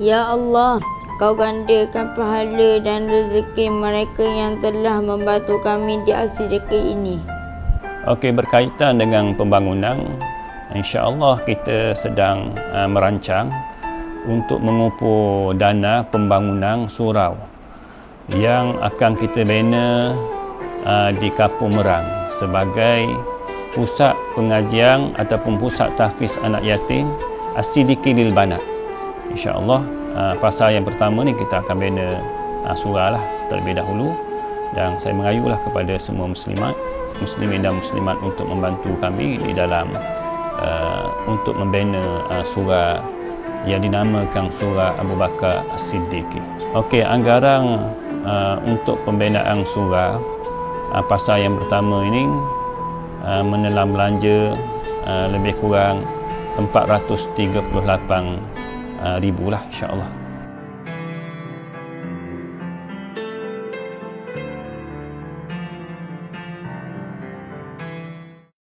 Ya Allah, kau gandakan pahala dan rezeki mereka yang telah membantu kami di asidika ini. Okey, berkaitan dengan pembangunan, insya-Allah kita sedang uh, merancang untuk mengumpul dana pembangunan surau yang akan kita bina uh, di Kampung Merang sebagai pusat pengajian ataupun pusat tahfiz anak yatim Asidiki Lil Banat. InsyaAllah uh, pasal yang pertama ni kita akan bina uh, surah lah terlebih dahulu dan saya mengayuhlah kepada semua muslimat muslimin dan muslimat untuk membantu kami di dalam uh, untuk membina uh, surah yang dinamakan surah Abu Bakar As-Siddiqi. Okey, anggaran uh, untuk pembinaan surah uh, pasal yang pertama ini uh, menelan belanja uh, lebih kurang 438 uh, ribu lah insyaAllah